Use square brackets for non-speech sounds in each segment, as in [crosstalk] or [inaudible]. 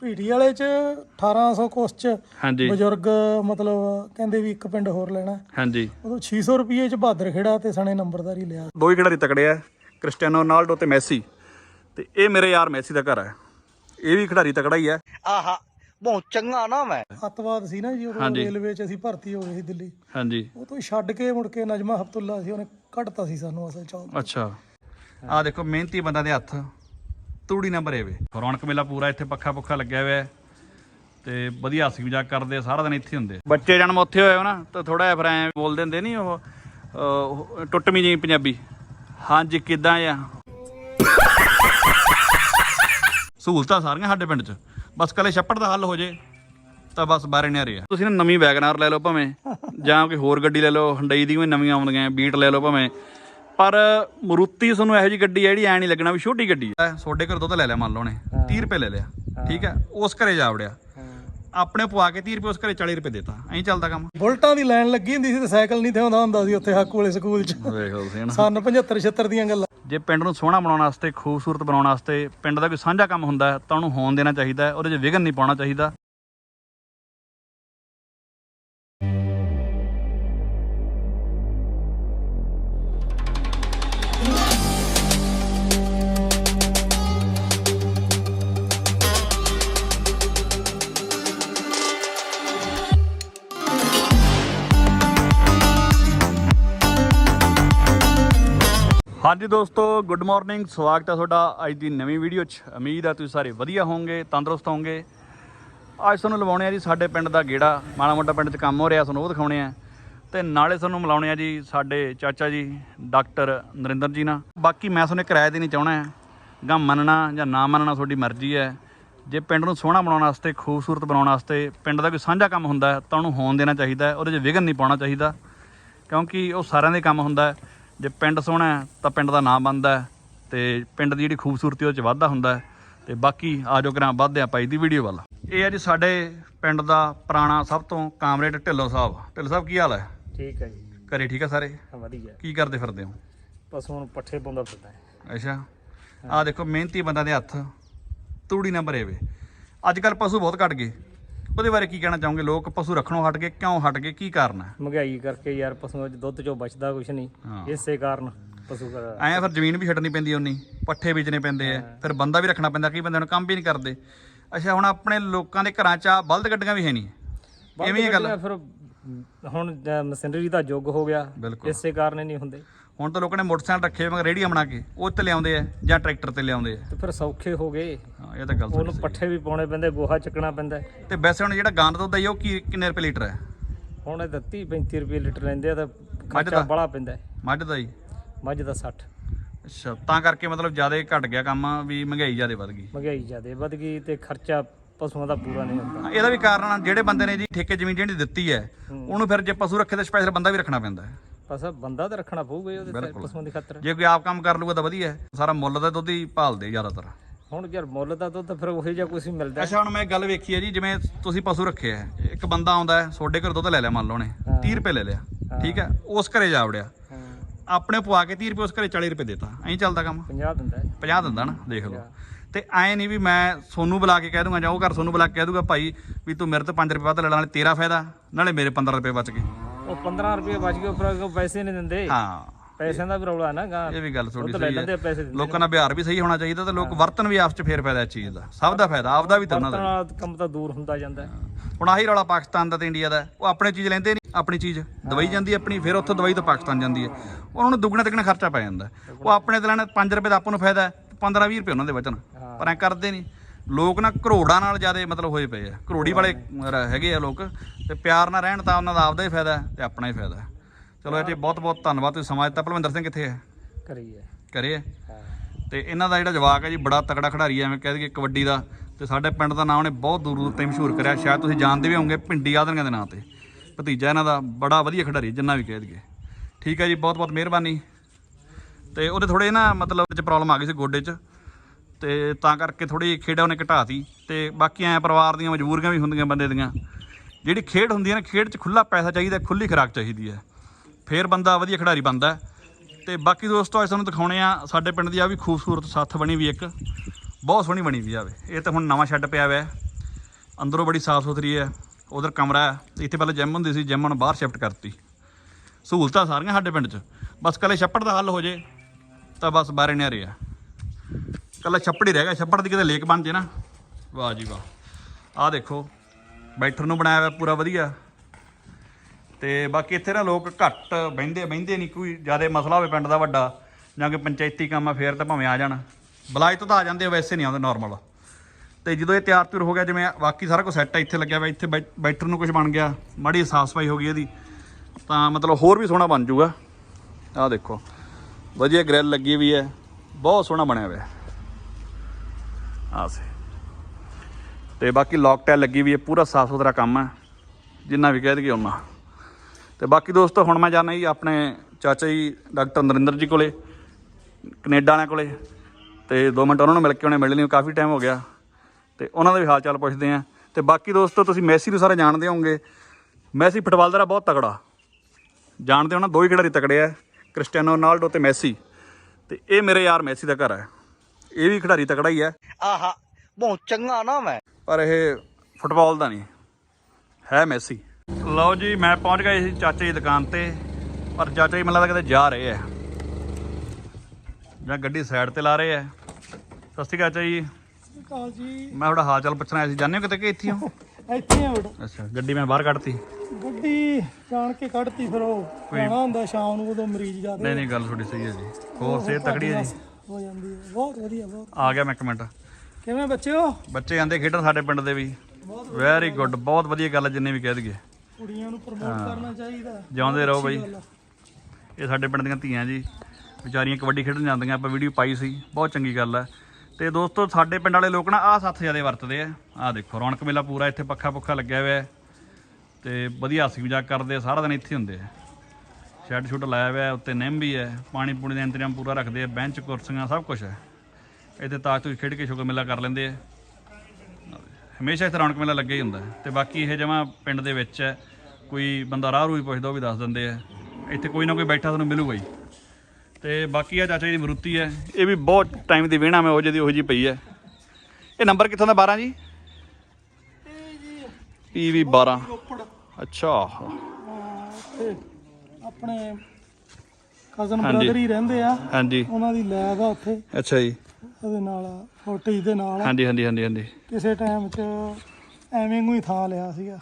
ਭੀੜੀ ਵਾਲੇ ਚ 1800 ਕੁਛ ਚ ਹਾਂਜੀ। ਬਜ਼ੁਰਗ ਮਤਲਬ ਕਹਿੰਦੇ ਵੀ ਇੱਕ ਪਿੰਡ ਹੋਰ ਲੈਣਾ। ਹਾਂਜੀ। ਉਦੋਂ 600 ਰੁਪਏ ਚ ਬਹਾਦਰ ਖੇੜਾ ਤੇ ਸਣੇ ਨੰਬਰਦਾਰੀ ਲਿਆ। ਦੋ ਹੀ ਖਿਡਾਰੀ ਤਕੜੇ ਆ ਕ੍ਰਿਸਟੀਆਨੋ ਰੋਨਾਲਡੋ ਤੇ ਮੈਸੀ। ਤੇ ਇਹ ਮੇਰੇ ਯਾਰ ਮੈਸੀ ਦਾ ਘਰ ਹੈ ਇਹ ਵੀ ਖਿਡਾਰੀ ਤਕੜਾ ਹੀ ਹੈ ਆਹਾ ਬਹੁਤ ਚੰਗਾ ਨਾ ਮੈਂ। ਅੱਤਵਾਦ ਸੀ ਨਾ ਜੀ ਉਦੋਂ ਹਾਂਜੀ। ਰੇਲਵੇ ਚ ਅਸੀਂ ਭਰਤੀ ਹੋ ਗਏ ਸੀ ਦਿੱਲੀ। ਹਾਂਜੀ। ਉਹ ਤੋਂ ਛੱਡ ਕੇ ਮੁੜ ਕੇ ਨਜਮਾ ਹਫਤੁੱਲਾ ਸੀ ਉਹਨੇ ਕੱਢਤਾ ਸੀ ਸਾਨੂੰ ਅਸਲ ਚ ਉਹ। ਅੱਛਾ। ਆ ਦੇਖੋ ਮਿਹਨਤੀ ਬੰਦਾ ਦੇ ਹੱਥ। ਤੂੜੀ ਨਾ ਭਰੇ ਵੇ। ਰੌਣਕ ਮੇਲਾ ਪੂਰਾ ਇੱਥੇ ਪੱਖਾ ਪੁੱਖਾ ਲੱਗਿਆ ਹੋਇਆ ਹੈ ਤੇ ਵਧੀਆ ਹਾਸੀ ਮਜ਼ਾਕ ਕਰਦੇ ਸਾਰਾ ਦਿਨ ਇੱਥੇ ਹੀ ਹੁੰਦੇ ਬੱਚੇ ਜਨਮ ਉੱਥੇ ਹੋਏ ਹੋ ਨਾ, ਤਾਂ ਥੋੜਾ ਜਿਹਾ ਫਿਰ ਐ ਬੋਲਦੇ ਹੁੰਦੇ ਨਹੀਂ ਉਹ ਟੁੱਟਮੀ ਜੀ ਪੰਜਾਬੀ। ਹਾਂਜੀ, ਕਿਦਾਂ ਆ? ਸਹੂਲਤਾਂ ਸਾਰੀਆਂ ਸਾਡੇ ਪਿੰਡ 'ਚ। ਬਸ ਕੱਲੇ ਛੱਪੜ ਦਾ ਹੱਲ ਹੋ ਜੇ, ਤਾਂ ਬਸ ਬਾਰੇ ਨਹੀਂ ਰਿਹਾ ਤੁਸੀਂ ਨਾ ਨਵੀਂ ਵੈਗਨਾਰ ਲੈ ਲਓ ਭਾਵੇਂ, ਜਾਂ ਕੋਈ ਹੋਰ ਗੱਡੀ ਲੈ ਲਓ, ਹੰਡਈ ਦੀ ਵੀ ਨਵੀਆਂ ਆਉਂਦੀਆਂ, ਬੀਟ ਲੈ ਲਓ ਭਾਵੇਂ ਪਰ ਮਰੂਤੀ ਤੁਹਾਨੂੰ ਇਹੋ ਜੀ ਗੱਡੀ ਹੈ ਜਿਹੜੀ ਐ ਨਹੀਂ ਲੱਗਣਾ ਵੀ ਛੋਟੀ ਗੱਡੀ ਹੈ ਤੁਹਾਡੇ ਘਰ ਤੋਂ ਤਾਂ ਲੈ ਲਿਆ ਮੰਨ ਲਓ ਨੇ 30 ਰੁਪਏ ਲੈ ਲਿਆ ਠੀਕ ਹੈ? ਉਸ ਘਰੇ ਜਾ ਵੜਿਆ। ਆਪਣੇ ਪਵਾ ਕੇ 30 ਰੁਪਏ ਉਸ ਘਰੇ 40 ਰੁਪਏ ਦੇਤਾ ਐਂ ਚੱਲਦਾ ਕੰਮ। ਬੁਲਟਾਂ ਦੀ ਲਾਈਨ ਲੱਗੀ ਹੁੰਦੀ ਸੀ ਤੇ ਸਾਈਕਲ ਨਹੀਂ ਤੇ ਆਉਂਦਾ ਹੁੰਦਾ ਸੀ ਉੱਥੇ ਹੱਕ ਵਾਲੇ ਸਕੂਲ ਚ। ਵੇਖੋ ਤੁਸੀਂ ਨਾ ਸਨ 75 76 ਦੀਆਂ ਗੱਲਾਂ। ਜੇ ਪਿੰਡ ਨੂੰ ਸੋਹਣਾ ਬਣਾਉਣ ਵਾਸਤੇ ਖੂਬਸੂਰਤ ਬਣਾਉਣ ਵਾਸਤੇ ਪਿੰਡ ਦਾ ਕੋਈ ਸਾਂਝਾ ਕੰਮ ਹੁੰਦਾ ਤਾਂ ਉਹਨੂੰ ਹੋਣ ਦੇਣਾ ਚਾਹੀਦਾ ਹੈ ਉਹਦੇ 'ਚ ਵਿਘਨ ਨਹੀਂ ਪਾਉਣਾ ਚਾਹੀਦਾ। ਹਾਂਜੀ ਦੋਸਤੋ ਗੁੱਡ ਮਾਰਨਿੰਗ ਸਵਾਗਤ ਹੈ ਤੁਹਾਡਾ ਅੱਜ ਦੀ ਨਵੀਂ ਵੀਡੀਓ 'ਚ। ਉਮੀਦ ਹੈ ਤੁਸੀਂ ਸਾਰੇ ਵਧੀਆ ਹੋਵੋਗੇ, ਤੰਦਰੁਸਤ ਹੋਵੋਗੇ। ਅੱਜ ਤੁਹਾਨੂੰ ਲਵਾਉਣੇ ਆ ਜੀ ਸਾਡੇ ਪਿੰਡ ਦਾ ਗੇੜਾ। ਮਾੜਾ ਮੋਟਾ ਪਿੰਡ 'ਚ ਕੰਮ ਹੋ ਰਿਹਾ, ਤੁਹਾਨੂੰ ਉਹ ਦਿਖਾਉਣੇ ਆ। ਤੇ ਨਾਲੇ ਤੁਹਾਨੂੰ ਮਿਲਾਉਣੇ ਆ ਜੀ ਸਾਡੇ ਚਾਚਾ ਜੀ, ਡਾਕਟਰ ਨਰਿੰਦਰ ਜੀ ਨਾਲ। ਬਾਕੀ ਮੈਂ ਤੁਹਾਨੂੰ ਕਿਰਾਏ ਤੇ ਨਹੀਂ ਚਾਹਣਾ ਹੈ ਗਾ ਮੰਨਣਾ ਜਾਂ ਨਾ ਮੰਨਣਾ ਤੁਹਾਡੀ ਮਰਜ਼ੀ ਹੈ। ਜੇ ਪਿੰਡ ਨੂੰ ਸੋਹਣਾ ਬਣਾਉਣ ਵਾਸਤੇ, ਖੂਬਸੂਰਤ ਬਣਾਉਣ ਵਾਸਤੇ ਪਿੰਡ ਦਾ ਕੋਈ ਸਾਂਝਾ ਕੰਮ ਹੁੰਦਾ ਤਾਂ ਉਹਨੂੰ ਹੋਣ ਦੇਣਾ ਚਾਹੀਦਾ ਉਹਦੇ 'ਚ ਵਿਘਨ ਨਹੀਂ ਪਾਉਣਾ ਚਾਹੀਦਾ। ਕਿਉਂਕਿ ਉਹ ਸਾਰਿਆਂ ਦੇ ਕੰਮ ਹੁੰਦਾ ਜੇ ਪਿੰਡ ਸੋਹਣਾ ਤਾਂ ਪਿੰਡ ਦਾ ਨਾਮ ਬਣਦਾ ਤੇ ਪਿੰਡ ਦੀ ਜਿਹੜੀ ਖੂਬਸੂਰਤੀ ਉਹ 'ਚ ਵਾਧਾ ਹੁੰਦਾ ਤੇ ਬਾਕੀ ਆਜੋ ਕਰਾਂ ਵੱਧਦੇ ਆਪਾਂ ਇਹਦੀ ਵੀਡੀਓ ਵੱਲ। ਇਹ ਹੈ ਜੀ ਸਾਡੇ ਪਿੰਡ ਦਾ ਪੁਰਾਣਾ ਸਭ ਤੋਂ ਕਾਮਰੇਡ ਢਿੱਲੋਂ ਸਾਹਿਬ। ਢਿੱਲੋਂ ਸਾਹਿਬ ਕੀ ਹਾਲ ਹੈ? ਠੀਕ ਹੈ ਜੀ। ਘਰੇ ਠੀਕ ਹੈ ਸਾਰੇ? ਵਧੀਆ। ਕੀ ਕਰਦੇ ਫਿਰਦੇ ਹੋ? ਪਸ਼ੂਆਂ ਨੂੰ ਪੱਠੇ ਪਾਉਂਦਾ ਫਿਰਦਾ ਹੈ। ਅੱਛਾ। ਆਹ ਦੇਖੋ ਮਿਹਨਤੀ ਬੰਦਾ ਦੇ ਹੱਥ। ਤੂੜੀ ਨਾ ਭਰੇ ਵੇ। ਅੱਜ ਕੱਲ ਪਸ਼ੂ ਬਹੁਤ ਘਟ ਗਏ। ਉਹਦੇ ਬਾਰੇ ਕੀ ਕਹਿਣਾ ਚਾਹੋਗੇ? ਲੋਕ ਪਸ਼ੂ ਰੱਖਣੋਂ ਹਟ ਗਏ ਕਿਉਂ ਹਟ ਗਏ? ਕੀ ਕਾਰਨ ਹੈ? ਮਹਿੰਗਾਈ ਕਰਕੇ ਯਾਰ ਪਸ਼ੂਆਂ 'ਚ ਦੁੱਧ ਚੋਂ ਬਚਦਾ ਕੁਛ ਹਾਂ। ਨਹੀਂ ਇਸੇ ਕਾਰਨ ਪਸ਼ੂ ਕਰ ਐਂ ਫਿਰ ਜ਼ਮੀਨ ਵੀ ਛੱਡਣੀ ਪੈਂਦੀ ਉਨੀ ਪੱਠੇ ਵੇਚਣੇ ਪੈਂਦੇ ਆ ਫਿਰ ਬੰਦਾ ਵੀ ਰੱਖਣਾ ਪੈਂਦਾ ਕਈ ਬੰਦਿਆਂ ਨੂੰ ਕੰਮ ਵੀ ਨਹੀਂ ਕਰਦੇ। ਅੱਛਾ ਹੁਣ ਆਪਣੇ ਲੋਕਾਂ ਦੇ ਘਰਾਂ 'ਚ ਆ ਬਲਦ ਗੱਡੀਆਂ ਵੀ ਹੈ ਨਹੀਂ। ਐਵੇਂ ਹੀ ਗੱਲ ਫਿਰ ਹੁਣ ਮਸ਼ੀਨਰੀ ਦਾ ਯੁੱਗ ਹੋ ਗਿਆ। ਬਿਲਕੁਲ। ਇਸੇ ਕਾਰਨ ਹੀ ਨਹੀਂ ਹੁੰਦੇ। ਹੁਣ ਤਾਂ ਲੋਕਾਂ ਨੇ ਮੋਟਰਸਾਈਕਲ ਰੱਖੇ ਮਗਰ ਰੇੜੀਆਂ ਬਣਾ ਕੇ ਉਹ ਤੇ ਲਿਆਉਂਦੇ ਆ ਜਾਂ ਟਰੈਕਟਰ ਤੇ ਲਿਆਉਂਦੇ ਆ। ਤੇ ਫਿਰ ਸੌਖੇ ਹੋ ਗਏ। ਹਾਂ, ਇਹ ਤਾਂ ਗੱਲ ਉਹਨੂੰ ਸਹੀ ਪੱਠੇ ਵੀ ਪਾਉਣੇ ਪੈਂਦੇ ਗੋਹਾ ਚੱਕਣਾ ਪੈਂਦਾ ਤੇ ਵੈਸੇ ਹੁਣ ਜਿਹੜਾ ਗਾਂ ਦਾ ਦੁੱਧ ਹੈ ਉਹ ਕੀ ਕਿੰਨੇ ਰੁਪਏ ਲੀਟਰ ਹੈ? ਹੁਣ ਇਹ 30 35 ਰੁਪਏ ਲੀਟਰ ਲੈਂਦੇ ਆ ਤਾਂ ਮੱਝ ਖਰਚਾ? ਬੜਾ ਪੈਂਦਾ ਹੈ। ਮੱਝ ਦਾ ਹੀ ਮੱਝ ਦਾ 60 ਅੱਛਾ ਤਾਂ ਕਰਕੇ ਮਤਲਬ ਜ਼ਿਆਦਾ ਘਟ ਗਿਆ ਕੰਮ ਵੀ ਮਹਿੰਗਾਈ ਜ਼ਿਆਦਾ ਵੱਧ ਗਈ। ਮਹਿੰਗਾਈ ਜ਼ਿਆਦੇ ਵੱਧ ਗਈ ਤੇ ਖਰਚਾ ਪਸ਼ੂਆਂ ਦਾ ਪੂਰਾ ਨਹੀਂ ਹੁੰਦਾ। ਹਾਂ, ਇਹਦਾ ਵੀ ਕਾਰਨ ਆ ਜਿਹੜੇ ਬੰਦੇ ਨੇ ਜੀ ਠੇਕੇ ਜ਼ਮੀਨ ਜਿਹੜੀ ਦਿੱਤੀ ਹੈ ਉਹਨੂੰ ਫਿਰ ਜੇ ਪਸ਼ੂ ਰੱਖੇ ਤਾਂ ਸਪੈਸ਼ਲ ਬੰਦਾ ਵੀ ਰੱਖਣਾ ਪੈਂਦਾ ਹੈ। ਬਸ ਬੰਦਾ ਤਾਂ ਰੱਖਣਾ ਪਊਗਾ ਹੀ ਉਹਦੇ ਤੇ ਬਿਲਕੁਲ। ਪਸ਼ੂਆਂ ਦੀ ਖਾਤਰ। ਜੇ ਕੋਈ ਆਪ ਕੰਮ ਕਰ ਲੂਗਾ ਤਾਂ ਵਧੀਆ ਹੈ। ਸਾਰਾ ਮੁੱਲ ਦਾ ਦੁੱਧ ਹੀ ਭਾਲਦੇ ਜ਼ਿਆਦਾਤਰ। ਹੁਣ ਯਾਰ ਮੁੱਲ ਦਾ ਦੁੱਧ ਫਿਰ ਉਹੀ ਜਿਹਾ ਕੁਝ ਹੀ ਮਿਲਦਾ। ਅੱਛਾ ਹੁਣ ਮੈਂ ਇੱਕ ਗੱਲ ਵੇਖੀ ਹੈ ਜੀ ਜਿਵੇਂ ਤੁਸੀਂ ਪਸ਼ੂ ਰੱਖੇ ਹੈ। ਇੱਕ ਬੰਦਾ ਆਉਂਦਾ ਹੈ ਤੁਹਾਡੇ ਘਰ ਦੁੱਧ ਲੈ ਲਿਆ ਮੰਨ ਲਓ ਨੇ 30 ਰੁਪਏ ਲੈ ਲਿਆ ਠੀਕ ਹੈ? ਉਸ ਘਰੇ ਜਾ ਵੜਿਆ। ਹਾਂ, ਆਪਣੇ ਪਵਾ ਕੇ 30 ਰੁਪਏ ਉਸ ਘਰੇ 40 ਰੁਪਏ ਦੇਤਾ। ਐਂ ਚੱਲਦਾ ਕੰਮ। 50 ਦਿੰਦਾ ਹੈ। 50 ਦਿੰਦਾ ਨਾ ਦੇਖ ਲਓ। ਤੇ ਐਂ ਨਹੀਂ ਵੀ ਮੈਂ ਸੋਨੂੰ ਬੁਲਾ ਕੇ ਕਹਿ ਦੂੰਗਾ ਜਾਂ ਉਹ ਘਰ ਸੋਨੂੰ ਬੁਲਾ ਕੇ ਕਹਿ ਦੂੰਗਾ ਭਾਈ ਵੀ ਤੂੰ ਮੇਰੇ ਤੋਂ 5 ਰੁਪਏ ਵੱਧ ਲੈ ਲਾ ਨਾਲੇ ਤੇਰਾ ਫਾਇਦਾ ਨਾਲੇ ਮੇਰੇ 15 ਰੁਪਏ ਬਚ ਗਏ। ਉਹ 15 ਰੁਪਏ ਬਚ ਗਏ ਫਿਰ ਅੱਗੋਂ ਪੈਸੇ ਨਹੀਂ ਦਿੰਦੇ। ਹਾਂ। ਪੈਸਿਆਂ ਦਾ ਵੀ ਰੌਲਾ ਨਾ ਗਾ। ਇਹ ਵੀ ਗੱਲ ਲੈ ਸਹੀ ਹੈ। ਲੋਕਾਂ ਦਾ ਵਿਹਾਰ ਵੀ ਸਹੀ ਹੋਣਾ ਚਾਹੀਦਾ ਤੇ ਲੋਕ ਵਰਤਨ ਵੀ ਆਪਸ ਚ ਫੇਰ ਫਾਇਦਾ ਇਸ ਚੀਜ਼ ਦਾ। ਸਭ ਦਾ ਫਾਇਦਾ ਆਪਦਾ ਵੀ ਤੇ ਉਹਨਾਂ ਵਰਤਣ ਦਾ ਵਾਲਾ ਕੰਮ ਤਾਂ ਦੂਰ ਹੁੰਦਾ ਜਾਂਦਾ ਹੈ। ਵੀ। ਹੁਣ ਆਹੀ ਰੌਲਾ ਪਾਕਿਸਤਾਨ ਦਾ ਤੇ ਇੰਡੀਆ ਦਾ। ਉਹ ਆਪਣੀ ਚੀਜ਼ ਲੈਂਦੇ ਨਹੀਂ ਆਪਣੀ ਚੀਜ਼ ਦਵਾਈ ਜਾਂਦੀ ਆਪਣੀ ਫਿਰ ਉੱਥੋਂ ਦਵਾਈ ਤੋਂ ਪਾਕਿਸਤਾਨ ਜਾਂਦੀ ਹੈ। ਉਹਨਾਂ ਨੂੰ ਦੁੱਗਣਾ ਤਿੱਗਣਾ ਖਰਚਾ ਪੈ ਜਾਂਦਾ। ਉਹ ਆਪਣੇ ਤੇ ਲੈਣ 5 ਰੁਪਏ ਦਾ ਆਪਾਂ ਨੂੰ ਫਾਇਦਾ ਹੈ। 15 20 ਰੁਪਏ ਉਹਨਾਂ ਦੇ ਬਚਣ। ਪਰ ਐ ਕਰਦੇ ਨਹੀਂ। ਲੋਕ ਨਾ ਕਰੋੜਾਂ ਨਾਲ ਜ਼ਿਆਦਾ ਮਤਲਬ ਹੋਏ ਪਏ ਆ। ਕਰੋੜੀ ਵਾਲੇ ਰ- ਹੈਗੇ ਆ ਲੋਕ ਤੇ ਪਿਆਰ ਨਾਲ ਰਹਿਣ ਤਾਂ ਉਹਨਾਂ ਦਾ ਆਪਦਾ ਹੀ ਫਾਇਦਾ ਹੈ ਤੇ ਆਪਣਾ ਹੀ ਫਾਇਦਾ ਹੈ। ਚਲੋ ਜੀ ਬਹੁਤ ਬਹੁਤ ਧੰਨਵਾਦ ਤੁਸੀਂ ਸਮਾਂ ਦਿੱਤਾ। ਭਲਵਿੰਦਰ ਸਿੰਘ ਕਿੱਥੇ ਹੈ ਕਰੀ ਹੈ ਘਰੇ ਹੈ ਹਾਂ। ਤੇ ਇਹਨਾਂ ਦਾ ਜਿਹੜਾ ਜਵਾਕ ਹੈ ਜੀ ਬੜਾ ਤਕੜਾ ਖਿਡਾਰੀ ਹੈ ਐਵੇਂ ਕਹਿ ਦਈਏ ਕਬੱਡੀ ਦਾ। ਤੇ ਸਾਡੇ ਪਿੰਡ ਦਾ ਨਾਮ ਉਹਨੇ ਬਹੁਤ ਦੂਰ ਦੂਰ ਤਾਈਂ ਮਸ਼ਹੂਰ ਕਰਿਆ। ਸ਼ਾਇਦ ਤੁਸੀਂ ਜਾਣਦੇ ਵੀ ਹੋਵੋਗੇ ਪਿੰਡੀ ਆਦਰੀਆਂ ਦੇ ਨਾਂ ਤੇ। ਭਤੀਜਾ ਇਹਨਾਂ ਦਾ ਬੜਾ ਵਧੀਆ ਖਿਡਾਰੀ ਜਿੰਨਾ ਵੀ ਕਹਿ ਦਈਏ। ਠੀਕ ਹੈ ਜੀ ਬਹੁਤ ਬਹੁਤ ਮਿਹਰਬਾਨੀ। ਤੇ ਉਹਦੇ ਥੋੜੇ ਨਾ ਮਤਲਬ ਵਿੱਚ ਪ੍ਰੋਬਲਮ ਆ ਗਈ ਸੀ ਗੋਡੇ 'ਚ। ਤੇ ਤਾਂ ਕਰਕੇ ਥੋੜੀ ਖੇਡਾ ਉਹਨੇ ਘਟਾਤੀ ਤੇ ਬਾਕੀ ਐ ਪਰਿਵਾਰ ਦੀਆਂ ਮਜਬੂਰੀਆਂ ਵੀ ਹੁੰਦੀਆਂ ਬੰਦੇ ਦੀਆਂ। ਜਿਹੜੀ ਖੇਡ ਹੁੰਦੀ ਹੈ ਨਾ, ਖੇਡ 'ਚ ਖੁੱਲਾ ਪੈਸਾ ਚਾਹੀਦਾ ਖੁੱਲੀ ਖੁਰਾਕ ਚਾਹੀਦੀ ਹੈ। ਫੇਰ ਬੰਦਾ ਵਧੀਆ ਖਿਡਾਰੀ ਬਣਦਾ ਹੈ। ਤੇ ਬਾਕੀ ਦੋਸਤੋ ਅੱਜ ਤੁਹਾਨੂੰ ਦਿਖਾਉਣੇ ਆ ਸਾਡੇ ਪਿੰਡ ਦੀ ਆ ਵੀ ਖੂਬਸੂਰਤ ਸੱਥ ਬਣੀ ਵੀ ਇੱਕ। ਬਹੁਤ ਸੋਹਣੀ ਬਣੀ ਵੀ ਆਵੇ ਇਹ ਤਾਂ ਹੁਣ ਨਵਾਂ ਸ਼ੈੱਡ ਪਿਆ ਹੋਇਆ ਅੰਦਰੋਂ ਬੜੀ ਸਾਫ਼ ਸੁਥਰੀ ਹੈ, ਉਧਰ ਕਮਰਾ ਹੈ। ਇੱਥੇ ਪਹਿਲਾਂ ਜਿਮ ਹੁੰਦੀ ਸੀ ਜਿਮ ਹੁਣ ਬਾਹਰ ਸ਼ਿਫਟ ਕਰਤੀ। ਸਹੂਲਤਾਂ ਸਾਰੀਆਂ ਸਾਡੇ ਪਿੰਡ 'ਚ। ਬਸ ਕੱਲੇ ਛੱਪੜ ਦਾ ਹੱਲ ਹੋ ਜੇ, ਤਾਂ ਬਸ ਬਾਰੇ ਨਹੀਂ ਆ। ਕੱਲਾ ਛੱਪੜ ਹੀ ਰਹਿ ਗਿਆ ਛੱਪੜ ਦੀ ਕਿਤੇ ਲੇਕ ਬਣ ਜੇ ਨਾ। ਵਾਹ ਜੀ ਵਾਹ। ਆਹ ਦੇਖੋ ਬੈਠਣ ਨੂੰ ਬਣਾਇਆ ਹੋਇਆ ਪੂਰਾ ਵਧੀਆ। ਤੇ ਬਾਕੀ ਇੱਥੇ ਨਾ ਲੋਕ ਘੱਟ ਬਹਿੰਦੇ ਬਹਿੰਦੇ ਨਹੀਂ ਕੋਈ ਜ਼ਿਆਦਾ ਮਸਲਾ ਹੋਵੇ ਪਿੰਡ ਦਾ ਵੱਡਾ ਜਾਂ ਕਿ ਪੰਚਾਇਤੀ ਕੰਮ ਆ ਫੇਰ ਤਾਂ ਭਾਵੇਂ ਆ ਜਾਣ। ਬਲਾਜ ਤੋਂ ਤਾਂ ਆ ਜਾਂਦੇ ਵੈਸੇ ਨਹੀਂ ਆਉਂਦੇ ਨਾਰਮਲ ਤੇ ਜਦੋਂ ਇਹ ਤਿਆਰ ਤੁਰ ਹੋ ਗਿਆ ਜਿਵੇਂ ਬਾਕੀ ਸਾਰਾ ਕੁਝ ਸੈੱਟ ਆ ਇੱਥੇ ਲੱਗਿਆ ਹੋਇਆ ਇੱਥੇ ਬੈ- ਬੈਠਣ ਨੂੰ ਕੁਝ ਬਣ ਗਿਆ ਮਾੜੀ ਸਾਫ਼ ਸਫ਼ਾਈ ਹੋ ਗਈ ਇਹਦੀ ਤਾਂ ਮਤਲਬ ਹੋਰ ਵੀ ਸੋਹਣਾ ਬਣ ਜਾਊਗਾ। ਆਹ ਦੇਖੋ ਵਧੀਆ ਗ੍ਰਿਲ ਲੱਗੀ ਵੀ ਹੈ ਬਹੁਤ ਸੋਹਣਾ ਬਣਿਆ ਹੋਇਆ। ਆਹ ਸੇ ਤੇ ਬਾਕੀ ਲੌਕ ਟੈਲ ਲੱਗੀ ਵੀ ਇਹ ਪੂਰਾ ਸਾਫ਼ ਸੁਥਰਾ ਕੰਮ ਹੈ, ਜਿੰਨਾ ਵੀ ਕਹਿ ਦਈਏ ਉਹਨਾਂ ਤੇ ਬਾਕੀ ਦੋਸਤੋ, ਹੁਣ ਮੈਂ ਜਾਣਾ ਜੀ ਆਪਣੇ ਚਾਚਾ ਜੀ, ਡਾਕਟਰ ਨਰਿੰਦਰ ਜੀ ਕੋਲੇ, ਕੈਨੇਡਾ ਵਾਲਿਆਂ ਕੋਲੇ। ਤੇ 2 ਮਿੰਟ ਉਹਨਾਂ ਨੂੰ ਮਿਲ ਕੇ ਉਹਨੇ ਮਿਲਣ ਨੂੰ ਕਾਫੀ ਟਾਈਮ ਹੋ ਗਿਆ। ਤੇ ਉਹਨਾਂ ਦਾ ਵੀ ਹਾਲ ਚਾਲ ਪੁੱਛਦੇ ਆਂ ਤੇ ਬਾਕੀ ਦੋਸਤੋ, ਤੁਸੀਂ ਮੈਸੀ ਨੂੰ ਸਾਰੇ ਜਾਣਦੇ ਹੋਵੋਗੇ। ਮੈਸੀ ਫੁੱਟਬਾਲ ਦਾ ਬਹੁਤ ਤਕੜਾ। ਜਾਣਦੇ ਹੋ ਨਾ, ਦੋ ਹੀ ਖਿਡਾਰੀ ਤਕੜੇ ਆ, ਕ੍ਰਿਸਟੀਆਨੋ ਰੋਨਾਲਡੋ ਤੇ ਮੈਸੀ। ਤੇ ਇਹ ਮੇਰੇ ਯਾਰ ਮੈਸੀ ਦਾ ਘਰ ਹੈ। ਇਹ ਵੀ ਖਿਡਾਰੀ ਤਕੜਾ ਹੀ ਹੈ ਆਹਾ ਬਹੁਤ ਚੰਗਾ ਨਾ ਮੈਂ। ਪਰ ਇਹ ਫੁੱਟਬਾਲ ਦਾ ਨਹੀਂ ਹੈ ਮੈਸੀ। ਲਓ ਜੀ ਮੈਂ ਪਹੁੰਚ ਗਿਆ ਸੀ ਚਾਚੇ ਦੀ ਦੁਕਾਨ ਤੇ ਪਰ ਚਾਚਾ ਜੀ ਮੈਨੂੰ ਲੱਗਦਾ ਕਿਤੇ ਜਾ ਰਹੇ ਆ। ਜਾਂ ਗੱਡੀ ਸਾਈਡ ਤੇ ਲਾ ਰਹੇ ਆ। ਸਤਿ ਸ਼੍ਰੀ ਅਕਾਲ ਚਾਚਾ ਜੀ। ਕਾਲ ਜੀ ਮੈਂ ਤੁਹਾਡਾ ਹਾਲ ਚਾਲ ਪੁੱਛਣਾ ਆਇਆ ਸੀ ਜਾਣਦੇ ਹੋ ਕਿਤੇ ਕਿ ਇੱਥੇ ਹੋ? [laughs] ਇੱਥੇ ਆ ਬੇਟਾ। ਅੱਛਾ ਗੱਡੀ ਮੈਂ ਬਾਹਰ ਕੱਢਤੀ। ਗੱਡੀ ਜਾਣ ਕੇ ਕੱਢਤੀ ਫਿਰ ਉਹ। ਜਾਣਾ ਹੁੰਦਾ ਸ਼ਾਮ ਨੂੰ ਉਦੋਂ ਮਰੀਜ਼ ਨਹੀਂ ਜਾਂਦੇ ਨਹੀਂ ਗੱਲ ਤੁਹਾਡੀ ਸਹੀ ਹੈ ਜੀ। ਹੋਰ ਸਿਹਤ ਤਕੜੀ ਹੈ ਜੀ? ਹੋ ਜਾਂਦੀ ਹੈ। ਬਹੁਤ ਵਧੀਆ ਬਹੁਤ ਆ ਗਿਆ ਮੈਂ ਇੱਕ ਮਿੰਟ। ਕਿਵੇਂ ਬੱਚਿਓ ਬੱਚੇ ਆਂਦੇ ਖੇਡਣ ਸਾਡੇ ਪਿੰਡ ਦੇ ਵੀ। ਵੈਰੀ ਗੁੱਡ ਬਹੁਤ ਵਧੀਆ ਗੱਲ ਜਿੰਨੇ ਵੀ ਕਹਿ ਦਈਏ। ਕੁੜੀਆਂ ਨੂੰ ਪ੍ਰਮੋਟ ਕਰਨਾ ਚਾਹੀਦਾ। ਜਿਉਂਦੇ ਰਹੋ ਬਈ। ਇਹ ਸਾਡੇ ਪਿੰਡ ਦੀਆਂ ਧੀਆਂ ਜੀ ਵਿਚਾਰੀਆਂ ਕਬੱਡੀ ਖੇਡਣ ਜਾਂਦੀਆਂ ਆਪਾਂ ਵੀਡੀਓ ਪਾਈ ਸੀ ਬਹੁਤ ਚੰਗੀ ਗੱਲ ਹੈ। ਤੇ ਦੋਸਤੋ ਸਾਡੇ ਪਿੰਡ ਵਾਲੇ ਲੋਕ ਨਾ ਆਹ ਸੱਥ ਜ਼ਿਆਦਾ ਵਰਤਦੇ ਆ। ਆਹ ਦੇਖੋ ਰੌਣਕ ਮੇਲਾ ਪੂਰਾ ਇੱਥੇ ਪੱਖਾ ਪੁੱਖਾ ਲੱਗਿਆ ਹੋਇਆ ਤੇ ਵਧੀਆ ਹਾਸੀ ਮਜ਼ਾਕ ਕਰਦੇ ਸਾਰਾ ਦਿਨ ਇੱਥੇ ਹੁੰਦੇ ਆ। ਸ਼ੈੱਡ ਸ਼ੁੱਡ ਲਾਇਆ ਹੋਇਆ ਉੱਤੇ ਨਿੰਮ ਵੀ ਹੈ ਪਾਣੀ ਪੂਣੀ ਦਾ ਇੰਤਜ਼ਾਮ ਪੂਰਾ ਰੱਖਦੇ ਆ ਬੈਂਚ ਕੁਰਸੀਆਂ ਸਭ ਕੁਝ ਹੈ। ਇੱਥੇ ਤਾਸ਼ ਤੂਸ਼ ਖੇਡ ਕੇ ਸ਼ੁਗਰ ਮੇਲਾ ਕਰ ਲੈਂਦੇ ਆ ਹਮੇਸ਼ਾ ਇੱਥੇ ਰੌਣਕ ਮੇਲਾ ਲੱਗਿਆ ਹੀ ਹੁੰਦਾ ਤੇ ਬਾਕੀ ਇਹ ਜਮਾ ਪਿੰਡ ਦੇ ਵਿੱਚ ਹੈ ਕੋਈ ਬੰਦਾ ਰਾਹ ਰੂਹੀ ਪੁੱਛਦਾ ਉਹ ਵੀ ਦੱਸ ਦਿੰਦੇ ਆ ਇੱਥੇ ਕੋਈ ਨਾ ਕੋਈ ਬੈਠਾ ਤੁਹਾਨੂੰ ਮਿਲੂਗਾ ਹੀ। ਤੇ ਬਾਕੀ ਆ ਚਾਚਾ ਜੀ ਦੀ ਮਰੂਤੀ ਹੈ ਇਹ ਵੀ ਬਹੁਤ ਟਾਈਮ ਦੀ ਵੇਣਾ ਮੈਂ ਉਹ ਜਿਹੀ ਉਹ ਜੀ ਪਈ ਹੈ। ਇਹ ਨੰਬਰ ਕਿੱਥੋਂ ਦਾ 12 ਜੀ? ਪੀਵੀ 12 ਰੋਪੜ। ਅੱਛਾ। ਹਾਂ, ਤੇ ਆਪਣੇ ਕਜ਼ਨ ਬ੍ਰਦਰ ਹੀ ਰਹਿੰਦੇ ਆ। ਹਾਂਜੀ। ਉਹਨਾਂ ਦੀ ਲੈਬ ਆ ਉੱਥੇ। ਅੱਛਾ ਜੀ। ਉਹਦੇ ਨਾਲ ਫੋਟੇਜ ਦੇ ਨਾਲ। ਹਾਂਜੀ ਹਾਂਜੀ ਹਾਂਜੀ ਹਾਂਜੀ। ਕਿਸੇ ਟਾਈਮ 'ਚ ਐਵੇਂ ਨੂੰ ਹੀ ਥਾਂ ਲਿਆ ਸੀਗਾ।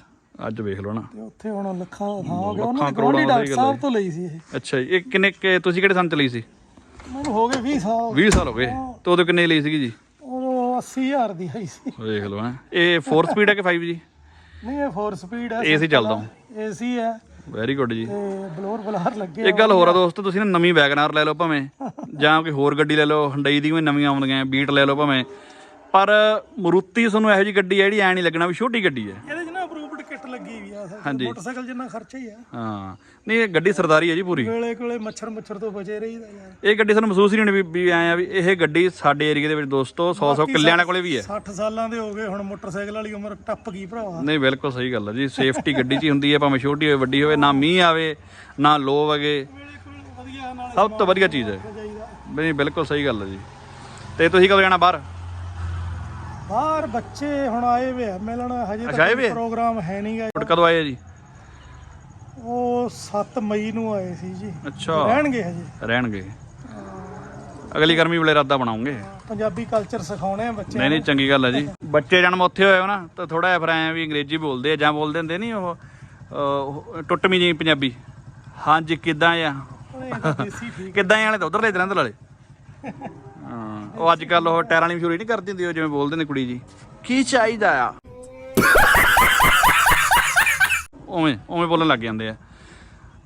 ਅੱਜ ਵੇਖ ਲਓ ਨਾ। ਤੇ ਉੱਥੇ ਹੁਣ ਲੱਖਾਂ ਦਾ ਥਾਂ ਹੋ ਗਿਆ। ਉਹਨਾਂ ਲੱਖਾਂ ਨੇ ਕਰੋੜਾਂ ਡਾਕਟਰ ਗੱਲ ਸਾਹਿਬ ਤੋਂ ਲਈ ਸੀ ਇਹ। ਅੱਛਾ ਜੀ। ਇਹ ਕਿੰਨੇ ਕੁ- ਤੁਸੀਂ ਕਿਹੜੇ ਸੰਨ ਚ ਲਈ ਸੀ? ਮੈਨੂੰ ਹੋ ਗਏ 20 ਸਾਲ 20 ਸਾਲ ਹੋ ਗਏ। ਤੇ ਉਦੋਂ ਕਿੰਨੇ ਲਈ ਸੀਗੀ ਜੀ? ਉਹ 80000 ਦੀ ਆਈ ਸੀ। ਵੇਖ ਲਓ ਹੈਂ। ਇਹ 4 ਸਪੀਡ ਹੈ ਕਿ 5 ਜੀ ਨਹੀਂ ਇਹ 4 ਸਪੀਡ ਹੈ। AC ਚੱਲਦਾ। ਏਸੀ ਹੈ। ਵੈਰੀ ਗੁੱਡ ਜੀ। ਤੇ ਬਲੋਰ ਬਲਾਰ ਲੱਗੇ ਇੱਕ ਗੱਲ ਹੋਰ ਆ ਦੋਸਤੋ ਤੁਸੀਂ ਨਾ ਨਵੀਂ ਵੈਗਨਾਰ ਲੈ ਲਓ ਭਾਵੇਂ [laughs] ਜਾਂ ਕੋਈ ਹੋਰ ਗੱਡੀ ਲੈ ਲਓ ਹੰਡਈ ਦੀ ਵੀ ਨਵੀਆਂ ਆਉਂਦੀਆਂ ਬੀਟ ਲੈ ਲਓ ਭਾਵੇਂ। ਪਰ ਮਰੂਤੀ ਤੁਹਾਨੂੰ ਇਹੋ ਜੀ ਗੱਡੀ ਹੈ ਜਿਹੜੀ ਐ ਨਹੀਂ ਲੱਗਣਾ ਵੀ ਛੋਟੀ ਗੱਡੀ ਹੈ ਇਹਦੇ 'ਚ ਨਾ ਅਪਰੂਵਡ ਕਿੱਟ ਲੱਗੀ ਵੀ ਆ ਹਾਂਜੀ। ਮੋਟਰਸਾਈਕਲ ਜਿੰਨਾ ਖਰਚਾ ਹੀ ਆ ਹਾਂ ਨਹੀਂ ਇਹ ਗੱਡੀ ਸਰਦਾਰੀ ਹੈ ਜੀ ਪੂਰੀ ਵੇਲੇ ਕੋਲੇ ਮੱਛਰ ਮੱਛਰ ਤੋਂ ਬਚੇ ਰਹੀਦਾ ਯਾਰ ਇਹ ਗੱਡੀ ਸਾਨੂੰ ਮਹਿਸੂਸ ਹੀ ਨਹੀਂ ਹੋਣੀ ਵੀ ਵੀ ਐਂ ਆ ਵੀ ਇਹ ਗੱਡੀ ਸਾਡੇ ਏਰੀਆ ਦੇ ਵਿੱਚ ਦੋਸਤੋ 100 100 ਕਿੱਲਿਆਂ ਵਾਲੇ ਕੋਲੇ ਵੀ ਹੈ 60 ਸਾਲਾਂ ਦੇ ਹੋ ਗਏ ਹੁਣ ਮੋਟਰਸਾਈਕਲ ਵਾਲੀ ਉਮਰ ਟੱਪ ਗਈ ਭਰਾਵਾ ਨਹੀਂ ਬਿਲਕੁਲ ਸਹੀ ਗੱਲ ਹੈ ਜੀ ਸੇਫਟੀ ਗੱਡੀ 'ਚ ਹੀ ਹੁੰਦੀ ਹੈ ਭਾਵੇਂ ਛੋਟੀ ਹੋਵੇ ਵੱਡੀ ਹੋਵੇ ਨਾ ਮੀਂਹ ਆਵੇ ਨਾ ਲੋ ਵਗੇ ਵੇਲੇ ਕੋਲੇ ਵਧੀਆ ਨਾਲ ਸਭ ਤੋਂ ਵਧੀਆ ਚੀਜ਼ ਹੈ ਜਾਈਦਾ ਨਹੀਂ ਬਿਲਕੁਲ ਸਹੀ ਗੱਲ ਹੈ ਜੀ ਤੇ ਤੁਸੀਂ ਕਦੋਂ ਜਾਣਾ ਬਾਹਰ ਬਾਹਰ ਬੱਚੇ ਹੁਣ ਆਏ ਵੇ ਆ ਮਿਲਣ ਹਜੇ ਅੱਛਾ, ਆਏ ਤੱਕ ਵੇ ਆ? ਪ੍ਰੋਗਰਾਮ ਹੈ ਨਹੀਂਗਾ ਤੁਹਾਡੇ ਕਦੋਂ ਆਏ ਆ ਜੀ? ਉਹ 7 ਮਈ ਨੂੰ ਆਏ ਸੀ ਜੀ। ਅੱਛਾ। ਰਹਿਣਗੇ ਹਜੇ। ਰਹਿਣਗੇ। ਅਗਲੀ ਗਰਮੀ ਵੇਲੇ ਰਾਦਾ ਬਣਾਉਂਗੇ। ਪੰਜਾਬੀ ਕਲਚਰ ਸਿਖਾਉਣੇ ਆ ਬੱਚੇ ਨਹੀਂ ਨਹੀਂ ਚੰਗੀ ਗੱਲ ਹੈ ਜੀ। ਬੱਚੇ ਜਨਮ ਉੱਥੇ ਹੋਏ ਹੋ ਨਾ ਤਾਂ ਥੋੜਾ ਜਿਹਾ ਫਿਰ ਐਂ ਵੀ ਅੰਗਰੇਜ਼ੀ ਬੋਲਦੇ ਆ ਜਾਂ ਬੋਲਦੇ ਹੁੰਦੇ ਨਹੀਂ ਉਹ ਅਹ, ਟੁੱਟਵੀਂ ਜੀ ਪੰਜਾਬੀ। ਹਾਂਜੀ ਕਿੱਦਾਂ ਆ? ਦੇਸੀ ਠੀਕ ਕਿੱਦਾਂ ਵਾਲੇ ਤਾਂ ਉਧਰ ਲੈ ਜਲੰਧਰ ਵਾਲੇ ਉਹ ਅੱਜ ਕੱਲ ਉਹ ਟਾਇਰਾਂ ਵਾਲੀ ਮਸ਼ਹੂਰੀ ਨਹੀਂ ਕਰਦੀ ਹੁੰਦੀ, ਉਹ ਜਿਵੇਂ ਬੋਲਦੇ ਨੇ ਕੁੜੀ ਜੀ। ਕੀ ਚਾਹੀਦਾ ਆ? ਉਵੇਂ ਉਵੇਂ ਬੋਲਣ ਲੱਗ ਜਾਂਦੇ ਆ।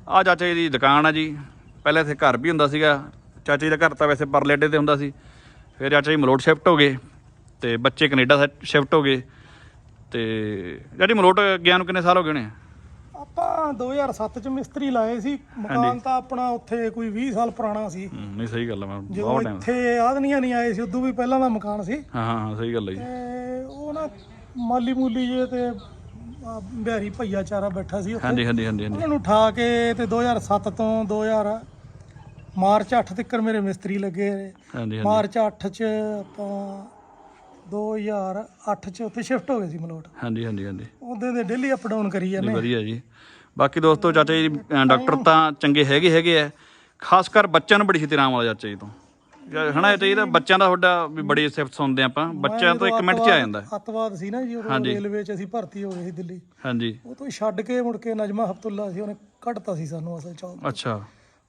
ਆ ਚਾਚਾ ਜੀ ਦੀ ਦੁਕਾਨ ਆ ਜੀ। ਪਹਿਲਾਂ ਇੱਥੇ ਘਰ ਵੀ ਹੁੰਦਾ ਸੀਗਾ। ਚਾਚਾ ਜੀ ਦਾ ਘਰ ਤਾਂ ਵੈਸੇ ਪਰਲੇ ਅੱਡੇ ਤੇ ਹੁੰਦਾ ਸੀ। ਫਿਰ ਚਾਚਾ ਜੀ ਮਲੋਟ ਸ਼ਿਫਟ ਹੋ ਗਏ ਤੇ ਬੱਚੇ ਕੈਨੇਡਾ ਸ਼ਿਫਟ ਹੋ ਗਏ। ਤੇ ਜਿਹੜੀ ਮਲੋਟ ਗਿਆ ਨੂੰ ਕਿੰਨੇ ਸਾਲ ਹੋ ਗਏ ਨੇ ਆਪਾਂ 2007 ਚ ਮਿਸਤਰੀ ਲਾਏ ਸੀ ਮਕਾਨ ਤਾਂ ਆਪਣਾ ਉੱਥੇ ਕੋਈ 20 ਸਾਲ ਪੁਰਾਣਾ ਸੀ। ਹੂੰ, ਨਹੀਂ ਸਹੀ ਗੱਲ ਆ ਮੈਂ ਜਦੋਂ ਬਹੁਤ ਟਾਈਮ ਇੱਥੇ ਆਦਨੀਆਂ ਨਹੀਂ ਆਏ ਸੀ ਉਦੋਂ ਵੀ ਪਹਿਲਾਂ ਦਾ ਮਕਾਨ ਸੀ। ਹਾਂ ਹਾਂ ਹਾਂ ਸਹੀ ਗੱਲ ਹੈ ਜੀ। ਤੇ ਉਹ ਨਾ ਮਾਲੀ ਮੂਲੀ ਜੇ ਤੇ ਆਹ ਬਿਹਾਰੀ ਭਈਆ ਚਾਰਾ ਬੈਠਾ ਸੀ ਉੱਥੇ। ਹਾਂਜੀ ਹਾਂਜੀ ਹਾਂਜੀ ਹਾਂਜੀ। ਉਹਨਾਂ ਨੂੰ ਉਠਾ ਕੇ ਤੇ 2007 ਤੋਂ 2000 ਮਾਰਚ 8 ਤੱਕ ਮੇਰੇ ਮਿਸਤਰੀ ਲੱਗੇ। ਰਹੇ। ਹਾਂਜੀ ਹਾਂਜੀ। ਮਾਰਚ 8 ਚ ਆਪਾਂ 2008 ਚ ਉੱਥੇ ਸ਼ਿਫਟ ਹੋ ਗਏ ਸੀ ਮਲੋਟ। ਹਾਂਜੀ ਹਾਂਜੀ ਹਾਂਜੀ। ਉਹਦੇ ਦੇ ਡੇਲੀ ਅਪ ਡਾਊਨ ਕਰੀ ਜਾਂਦੇ ਨਹੀਂ ਵਧੀਆ ਜੀ। ਬਾਕੀ ਦੋਸਤੋ ਚਾਚਾ ਜੀ ਡਾਕਟਰ ਤਾਂ ਚੰਗੇ ਹੈਗੇ ਹੈਗੇ ਆ। ਖਾਸ ਕਰ ਬੱਚਿਆਂ ਨੂੰ ਬੜੀ ਛੇਤੀ ਆਰਾਮ ਆਉਂਦਾ ਚਾਚਾ ਜੀ ਤੋਂ। ਹਨਾ ਇਹ ਚਾਹੀਦਾ ਬੱਚਿਆਂ ਦਾ ਤੁਹਾਡਾ ਵੀ ਬੜੀ ਸਿਫਤ ਸੁਣਦੇ ਆਪਾਂ। ਬੱਚਿਆਂ ਤੋਂ ਇੱਕ ਮਿੰਟ 'ਚ ਆ ਜਾਂਦਾ। ਅੱਤਵਾਦ ਸੀ ਨਾ ਜੀ ਉਦੋਂ ਹਾਂਜੀ। ਰੇਲਵੇ ਚ ਅਸੀਂ ਭਰਤੀ ਹੋ ਗਏ ਸੀ ਦਿੱਲੀ। ਹਾਂਜੀ। ਉਹ ਤੋਂ ਛੱਡ ਕੇ ਮੁੜ ਕੇ ਨਜਮਾ ਹਫਤੁੱਲਾ ਸੀ ਉਹਨੇ ਕੱਢਤਾ ਸੀ ਸਾਨੂੰ ਅਸਲ ਚ ਅੱਛਾ।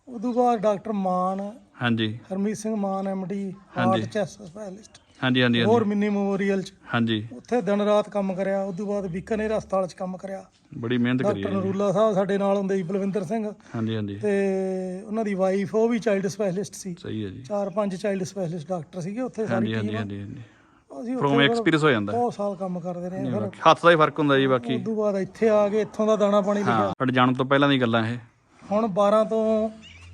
ਉਦੋਂ ਬਾਅਦ ਡਾਕਟਰ ਮਾਨ ਹਾਂਜੀ। ਹਰਮੀਤ ਸਿੰਘ ਮਾਨ ਐਮਡੀ ਹਾਂਜੀ। ਹਾਰਟ ਚੈਸਟ ਸਪੈਸ਼ਲਿਸਟ ਹਾਂਜੀ ਹਾਂਜੀ ਹੋਰ ਮਿੰਨੀ ਮੈਮੋਰੀਅਲ ਚ। ਹਾਂਜੀ। ਉੱਥੇ ਦਿਨ ਰਾਤ ਕੰਮ ਕਰਿਆ ਉਦੋਂ ਬਾਅਦ ਬੀਕਾਨੇਰ ਹਸਪਤਾਲ ਚ ਕੰਮ ਕਰਿਆ। ਬੜੀ ਮਿਹਨਤ ਕਰੀ ਡਾਕਟਰ ਨਰੂਲਾ ਸਾਹਿਬ ਸਾਡੇ ਨਾਲ ਹੁੰਦੇ ਸੀ ਬਲਵਿੰਦਰ ਸਿੰਘ। ਹਾਂਜੀ ਹਾਂਜੀ। ਤੇ ਉਹਨਾਂ ਦੀ ਵਾਈਫ ਉਹ ਵੀ ਚਾਈਲਡ ਸਪੈਸ਼ਲਿਸਟ ਸੀ। ਸਹੀ ਹੈ ਜੀ। ਚਾਰ ਪੰਜ ਚਾਈਲਡ ਸਪੈਸ਼ਲਿਸਟ ਡਾਕਟਰ ਸੀਗੇ ਉੱਥੇ ਸਾਰੀ ਹਾਂਜੀ ਟੀਮ ਹਾਂਜੀ ਹਾਂਜੀ ਹਾਂਜੀ ਅਸੀਂ ਫਰੋਮ ਐਕਸਪੀਰੀਅੰਸ ਹੋ ਜਾਂਦਾ। ਬਹੁਤ ਸਾਲ ਕੰਮ ਕਰਦੇ ਰਹੇ ਫਿਰ। ਹੱਥ ਦਾ ਹੀ ਫ਼ਰਕ ਹੁੰਦਾ ਜੀ ਬਾਕੀ। ਉਦੋਂ ਬਾਅਦ ਇੱਥੇ ਆ ਕੇ ਇੱਥੋਂ ਦਾ ਦਾਣਾ ਪਾਣੀ ਲਿਖਿਆ। ਹਾਂ ਸਾਡੇ ਜਾਣ ਤੋਂ ਪਹਿਲਾਂ ਦੀ ਗੱਲਾਂ ਇਹ। ਹੁਣ 12 ਤੋਂ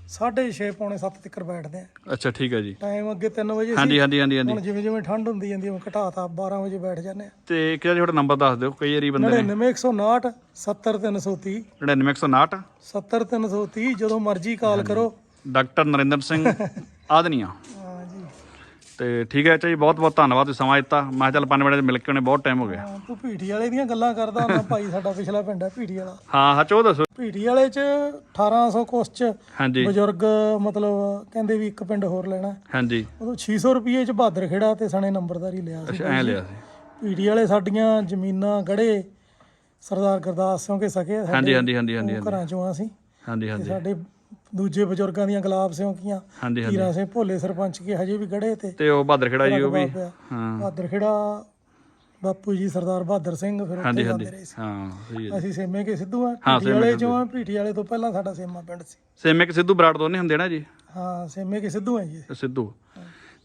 6:30 ਪੌਣੇ 7 ਤੱਕ ਬੈਠਦੇ ਆ ਅੱਛਾ ਠੀਕ ਹੈ ਜੀ। ਟਾਈਮ ਅੱਗੇ 3 ਵਜੇ ਸੀ। ਹਾਂਜੀ ਹਾਂਜੀ ਹਾਂਜੀ। ਹਾਂਜੀ ਹੁਣ ਜਿਵੇਂ ਜਿਵੇਂ ਠੰਡ ਹੁੰਦੀ ਜਾਂਦੀ ਉਹ ਘਟਾਤਾ 12 ਵਜੇ ਬੈਠ ਜਾਂਦੇ ਆ ਤੇ ਇੱਕ ਤੁਹਾਡਾ ਨੰਬਰ ਦੱਸ ਦਿਓ ਕਈ ਵਾਰੀ ਬੰਦੇ ਨੇ 99159 70330 99159 70330 ਜਦੋਂ ਮਰਜ਼ੀ ਕਾਲ ਕਰੋ। ਡਾਕਟਰ ਨਰਿੰਦਰ ਸਿੰਘ [laughs] ਆਦਨੀਆ। ਤੇ ਠੀਕ ਹੈ ਚਾਚਾ ਜੀ ਬਹੁਤ ਬਹੁਤ ਧੰਨਵਾਦ ਤੁਸੀਂ ਸਮਾਂ ਦਿੱਤਾ। ਮੈਂ ਚੱਲ ਪੰਜ ਮਿੰਟ ਚ ਮਿਲ ਕੇ ਉਹਨੇ ਬਹੁਤ ਟਾਈਮ ਹੋ ਗਿਆ। ਹਾਂ, ਤੂੰ ਭੀਟੀ ਵਾਲੇ ਦੀਆਂ ਗੱਲਾਂ ਕਰਦਾ ਹੁੰਦਾ ਭਾਈ ਸਾਡਾ ਪਿਛਲਾ ਪਿੰਡ ਹੈ ਭੀਟੀ ਵਾਲਾ। ਹਾਂ ਹਾਂ ਚੋ ਦੱਸੋ। ਭੀਟੀ ਵਾਲੇ ਚ 1800 ਕੁਛ ਚ ਹਾਂਜੀ। ਬਜ਼ੁਰਗ ਮਤਲਬ ਕਹਿੰਦੇ ਵੀ ਇੱਕ ਪਿੰਡ ਹੋਰ ਲੈਣਾ। ਹਾਂਜੀ। ਉਦੋਂ 600 ਰੁਪਏ ਚ ਬਹਾਦਰ ਖੇੜਾ ਤੇ ਸਣੇ ਨੰਬਰਦਾਰੀ ਲਿਆ ਸੀ ਅੱਛਾ ਐ ਲਿਆ ਸੀ। ਭੀਟੀ ਵਾਲੇ ਸਾਡੀਆਂ ਜ਼ਮੀਨਾਂ ਗੜੇ ਸਰਦਾਰ ਗੁਰਦਾਸ ਸਿੰਘ ਕੇ ਸਕੇ ਹਾਂਜੀ ਹਾਂਜੀ ਹਾਂਜੀ ਹਾਂਜੀ ਘਰਾਂ ਚੋਂ ਆ ਸੀ। ਹਾਂਜੀ ਹਾਂਜੀ। ਸਾਡੇ ਦੂਜੇ ਬਜ਼ੁਰਗਾਂ ਦੀਆਂ ਗੁਲਾਬ ਸਿੰਘ ਕੀਆਂ ਹਾਂਜੀ ਹਾਂਜੀ। ਕੀਰਾ ਸਿੰਘ ਭੋਲੇ ਸਰਪੰਚ ਕੇ ਹਜੇ ਵੀ ਗੜੇ ਤੇ। ਤੇ ਉਹ ਬਹਾਦਰ ਖੇੜਾ ਜੀ ਉਹ ਵੀ। ਹਾਂ। ਬਹਾਦਰ ਖੇੜਾ ਬਾਪੂ ਜੀ ਸਰਦਾਰ ਬਹਾਦਰ ਸਿੰਘ ਫਿਰ ਉੱਥੇ ਜਾਂਦੇ ਹਾਂਜੀ। ਰਹੇ ਸੀ। ਹਾਂ ਸਹੀ ਹੈ। ਅਸੀਂ ਸੇਮੇ ਕੇ ਸਿੱਧੂ ਆ ਪੀਟੀ ਵਾਲੇ ਚੋਂ ਆ ਪੀਟੀ ਵਾਲੇ ਤੋਂ ਪਹਿਲਾਂ ਸਾਡਾ ਸੇਮਾ ਪਿੰਡ ਸੀ। ਸੇਮੇ ਕਿ ਸਿੱਧੂ ਬਰਾੜ ਦੋਨੇ ਹੁੰਦੇ ਨਾ ਜੀ? ਹਾਂ ਸੇਮੇ ਕੇ ਸਿੱਧੂ ਆ ਜੀ। ਸਿੱਧੂ।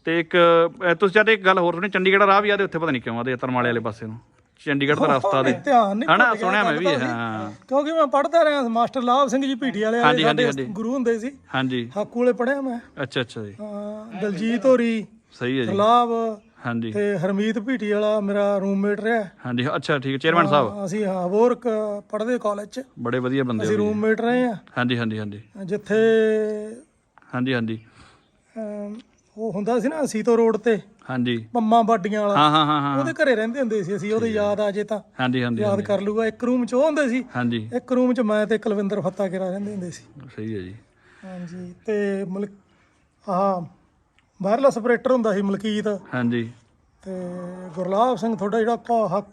ਤੇ ਇੱਕ ਤੁਸੀਂ ਜਦ ਇੱਕ ਗੱਲ ਹੋਰ ਸੁਣੀ ਚੰਡੀਗੜ੍ਹ ਰਾਹ ਵੀ ਆਦੇ ਉੱਥੇ ਪਤਾ ਨਹੀਂ ਕਿਉਂ ਆਦੇ ਤਰਮਾਲੇ ਵਾਲੇ ਪਾਸੇ ਨੂੰ। ਚੰਡੀਗੜ੍ਹ ਦਾ ਰਸਤਾ ਦੇ। ਧਿਆਨ ਨਹੀਂ ਹਨਾ ਸੁਣਿਆ ਮੈਂ ਵੀ ਹਾਂ। ਕਿਉਂਕਿ ਮੈਂ ਪੜ੍ਹਦਾ ਰਿਹਾ ਮਾਸਟਰ ਲਾਭ ਸਿੰਘ ਜੀ ਪੀਟੀ ਵਾਲੇ ਹਾਂਜੀ, ਹਾਂਜੀ, ਗੁਰੂ ਹੁੰਦੇ ਸੀ। ਹਾਂਜੀ। ਹਾਕੂ ਵਾਲੇ ਪੜਿਆ ਮੈਂ। ਅੱਛਾ ਅੱਛਾ ਜੀ। ਹਾਂ ਦਲਜੀਤ ਹੋਰੀ ਸਹੀ ਹੈ ਜੀ। ਲਾਭ ਹਾਂਜੀ। ਤੇ ਹਰਮੀਤ ਪੀਟੀ ਵਾਲਾ ਮੇਰਾ ਰੂਮਮੇਟ ਰਿਹਾ। ਹਾਂਜੀ ਅੱਛਾ ਠੀਕ ਹੈ ਚੇਅਰਮੈਨ ਸਾਹਿਬ। ਅਸੀਂ ਹਬੋਰ ਪੜ੍ਹਦੇ ਕਾਲਜ ਚ। ਬੜੇ ਵਧੀਆ ਬੰਦੇ ਅਸੀਂ ਹੋ। ਰੂਮਮੇਟ ਰਹੇ ਆ ਹਾਂਜੀ ਹਾਂਜੀ ਹਾਂਜੀ। ਜਿੱਥੇ ਹਾਂਜੀ ਹਾਂਜੀ। ਉਹ ਹੁੰਦਾ ਸੀ ਨਾ ਸੀਤੋ ਰੋਡ ਤੇ। ਹਾਂਜੀ। ਪੰਮਾ ਬਾਡੀਆਂ ਵਾਲਾ। ਹਾਂ ਹਾਂ ਹਾਂ ਹਾਂ। ਉਹਦੇ ਘਰੇ ਰਹਿੰਦੇ ਹੁੰਦੇ ਸੀ ਅਸੀਂ ਉਹਦੇ ਯਾਦ ਆ ਜੇ ਤਾਂ। ਹਾਂਜੀ ਹਾਂਜੀ ਯਾਦ ਕਰ ਲੂਗਾ ਇੱਕ ਰੂਮ ਚ ਉਹ ਹੁੰਦੇ ਸੀ। ਹਾਂਜੀ। ਇੱਕ ਰੂਮ ਚ ਮੈਂ ਤੇ ਕੁਲਵਿੰਦਰ ਫੱਤਾ ਕਿਰਾ ਰਹਿੰਦੇ ਹੁੰਦੇ ਸੀ। ਸਹੀ ਹੈ ਜੀ। ਹਾਂਜੀ ਤੇ ਮਲਕ ਆਹ ਵਾਇਰਲੈਸ ਆਪਰੇਟਰ ਹੁੰਦਾ ਸੀ ਮਲਕੀਤ। ਹਾਂਜੀ। ਤੇ ਗੁਰਲਾਬ ਸਿੰਘ ਤੁਹਾਡਾ ਜਿਹੜਾ ਕਾ- ਹਾ-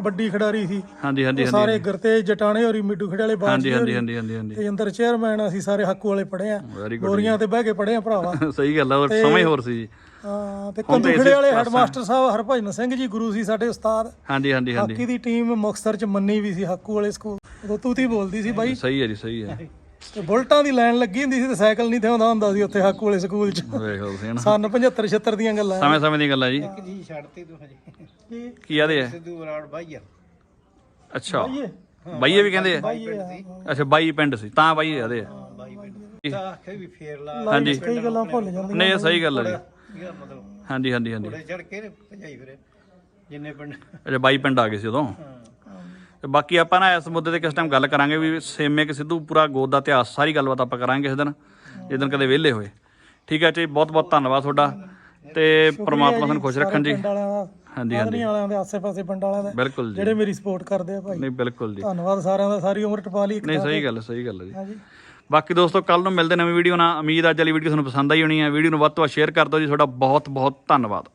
ਕਬੱਡੀ ਖਿਡਾਰੀ ਸੀ। ਹਾਂਜੀ ਹਾਂਜੀ ਉਹ ਹਾਂਜੀ ਸਾਰੇ ਗੁਰਤੇਜ ਜਟਾਣੇ ਹੋਰੀ ਮਿੱਡੂ ਖੇੜੇ ਵਾਲੇ ਹਾਂਜੀ ਬਾਜੀ ਹਾਂਜੀ ਹਾਂਜੀ ਹਾਂਜੀ ਹਾਂਜੀ। ਤੇ ਅੰਦਰ ਚੇਅਰਮੈਨ ਅਸੀਂ ਸਾਰੇ ਹਾਕੂ ਵਾਲੇ ਪੜੇ ਆ। ਵੈਰੀ ਗੁੱਡ ਗੋਰੀਆਂ ਤੇ ਬਹਿ ਕੇ ਪੜੇ ਆ ਭਰਾਵਾ। [laughs] ਸਹੀ ਗੱਲ ਆ ਉਹ ਸਮਾਂ ਹੀ ਹੋਰ ਸੀ ਜੀ। ਹਾਂ ਤੇ ਕੰਦੂ ਖੇੜੇ ਵਾਲੇ ਹੈਡਮਾਸਟਰ ਸਾਹਿਬ ਹਰਭਜਨ ਸਿੰਘ ਜੀ ਗੁਰੂ ਸੀ ਸਾਡੇ ਉਸਤਾਦ। ਹਾਂਜੀ ਹਾਂਜੀ ਹਾਂਜੀ। ਹਾਕੀ ਦੀ ਟੀਮ ਮੁਕਤਸਰ ਚ ਮੰਨੀ ਵੀ ਸੀ ਹਾਕੂ ਵਾਲੇ ਸਕੂਲ। ਉਦੋਂ ਤੂਤੀ ਬੋਲਦੀ ਸੀ ਬਾਈ। ਸਹੀ ਹੈ ਜੀ ਸਹੀ ਹੈ। [laughs] ਤੇ ਬੁਲਟਾਂ ਦੀ ਲਾਈਨ ਲੱਗੀ ਹੁੰਦੀ ਸੀ ਤੇ ਸਾਈਕਲ ਨਹੀਂ ਥਿਆਉਂਦਾ ਹੁੰਦਾ ਸੀ ਉੱਥੇ ਹਾਕੂ ਵਾਲੇ ਸਕੂਲ ਚ। ਵੇਖ ਲਓ ਤੁਸੀਂ ਨਾ। ਸਨ 75 76 ਦੀਆਂ ਗੱਲਾਂ। ਆ। ਸਮੇਂ ਸਮੇਂ ਦੀ ਗੱਲ ਹੈ ਜੀ ਜੀ ਛੱਡਤੀ ਤੂੰ ਹਜੇ। ਕੀ ਕੀ ਆਦੇ ਹੈ ਸਿੱਧੂ ਬਰਾੜ ਬਾਈ ਆ। ਅੱਛਾ। ਬਾਈਏ? ਵੀ ਕਹਿੰਦੇ ਆ? ਅੱਛਾ ਬਾਈ ਪਿੰਡ ਸੀ। ਤਾਂ ਬਾਈ ਆਦੇ ਆ। ਬਾਈ ਪਿੰਡ ਤਾਂ ਆਖੇ ਵੀ ਫੇਰ ਲਾ ਹਾਂਜੀ। ਕਈ ਗੱਲਾਂ ਭੁੱਲ ਜਾਂਦੀਆਂ ਨਹੀਂ ਇਹ ਸਹੀ ਗੱਲ ਹੈ ਜੀ। ਹਾਂਜੀ ਹਾਂਜੀ ਹਾਂਜੀ। ਘੋੜੇ ਚੜ ਕੇ ਭਜਾਈ ਫਿਰੇ। ਜਿੰਨੇ ਪਿੰਡ ਅੱਛਾ ਬਾਈ ਪਿੰਡ ਆ ਗਏ ਸੀ ਉਦੋਂ? ਤੇ ਬਾਕੀ ਆਪਾਂ ਨਾ ਇਸ ਮੁੱਦੇ ਤੇ ਕਿਸ ਟਾਈਮ ਗੱਲ ਕਰਾਂਗੇ ਵੀ ਸੇਮੇ ਕਿ ਸਿੱਧੂ ਪੂਰਾ ਗੋਦ ਦਾ ਇਤਿਹਾਸ ਸਾਰੀ ਗੱਲਬਾਤ ਆਪਾਂ ਕਰਾਂਗੇ ਇਸ ਦਿਨ ਜਿਸ ਦਿਨ ਕਦੇ ਵਿਹਲੇ ਹੋਏ। ਠੀਕ ਹੈ ਜੀ ਬਹੁਤ ਬਹੁਤ ਧੰਨਵਾਦ ਤੁਹਾਡਾ ਤੇ ਪ੍ਰਮਾਤਮਾ ਤੁਹਾਨੂੰ ਖੁਸ਼ ਰੱਖਣ ਜੀ। ਹਾਂਜੀ ਹਾਂਜੀ। ਵਾਲਿਆਂ ਦੇ ਆਸੇ-ਪਾਸੇ ਪਿੰਡ ਵਾਲਿਆਂ ਦਾ ਬਿਲਕੁਲ ਜੀ। ਜਿਹੜੇ ਮੇਰੀ ਸਪੋਰਟ ਕਰਦੇ ਆ ਭਾਈ। ਨਹੀਂ ਬਿਲਕੁਲ ਜੀ। ਧੰਨਵਾਦ ਸਾਰਿਆਂ ਦਾ ਸਾਰੀ ਉਮਰ ਟਪਾ ਲਈ ਇੱਕ ਨਹੀਂ ਸਹੀ ਗੱਲ ਸਹੀ ਗੱਲ ਹੈ ਜੀ। ਬਾਕੀ ਦੋਸਤੋ ਕੱਲ ਨੂੰ ਮਿਲਦੇ ਨਵੀਂ ਵੀਡੀਓ ਨਾਲ। ਉਮੀਦ ਅੱਜ ਵਾਲੀ ਵੀਡੀਓ ਤੁਹਾਨੂੰ ਪਸੰਦ ਆਈ ਹੋਣੀ ਹੈ। ਵੀਡੀਓ ਨੂੰ ਵੱਧ ਤੋਂ ਵੱਧ ਸ਼ੇਅਰ ਕਰ ਦਿਓ ਜੀ। ਤੁਹਾਡਾ ਬਹੁਤ ਬਹੁਤ ਧੰਨਵਾਦ।